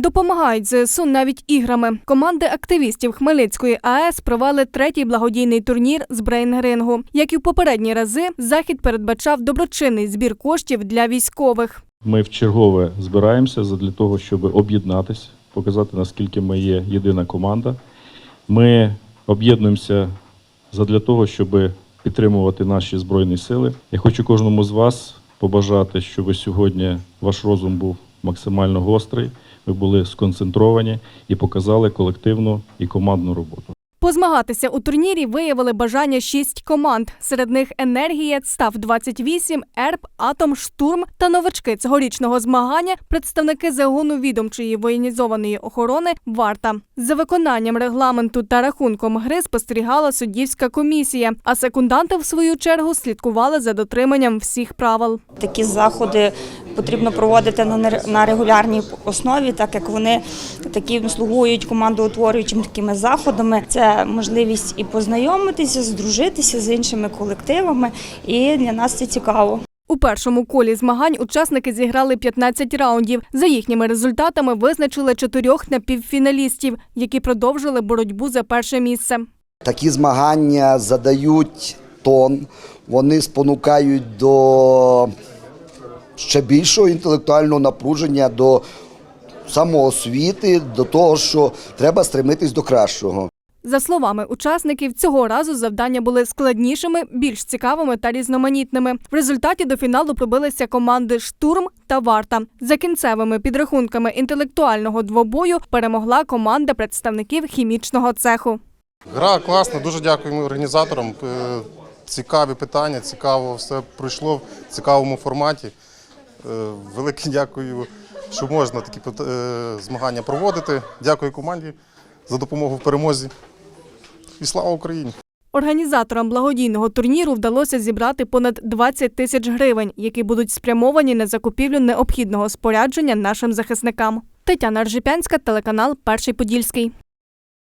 Допомагають ЗСУ навіть іграми. Команди активістів Хмельницької АЕС провели третій благодійний турнір з брейнгрингу. Як і в попередні рази, захід передбачав доброчинний збір коштів для військових. Ми вчергове збираємося для того, щоб об'єднатися, показати, наскільки ми є єдина команда. Ми об'єднуємося для того, щоб підтримувати наші збройні сили. Я хочу кожному з вас побажати, щоб сьогодні ваш розум був максимально гострий, ви були сконцентровані і показали колективну і командну роботу. Позмагатися у турнірі виявили бажання шість команд. Серед них енергія, став 28 ЕРП, Атом, Штурм та новачки цьогорічного змагання представники загону відомчої воєнізованої охорони Варта. За виконанням регламенту та рахунком гри спостерігала суддівська комісія, а секунданти, в свою чергу, слідкували за дотриманням всіх правил. Такі заходи потрібно проводити на регулярній основі, так як вони такі слугують командоутворюючими такими заходами. Це можливість і познайомитися, здружитися з іншими колективами, і для нас це цікаво. У першому колі змагань учасники зіграли 15 раундів. За їхніми результатами визначили чотирьох напівфіналістів, які продовжили боротьбу за перше місце. Такі змагання задають тон, вони спонукають до ще більшого інтелектуального напруження, до самоосвіти, до того, що треба стремитись до кращого. За словами учасників, цього разу завдання були складнішими, більш цікавими та різноманітними. В результаті до фіналу пробилися команди Штурм та Варта. За кінцевими підрахунками інтелектуального двобою перемогла команда представників хімічного цеху. Гра класна, дуже дякуємо організаторам. Е, Цікаві питання, цікаво все пройшло в цікавому форматі. Е, Велике дякую, що можна такі е, змагання проводити. Дякую команді за допомогу в перемозі. І слава Україні! Організаторам благодійного турніру вдалося зібрати понад 20 тисяч гривень, які будуть спрямовані на закупівлю необхідного спорядження нашим захисникам. Тетяна Ржипянська, телеканал Перший Подільський.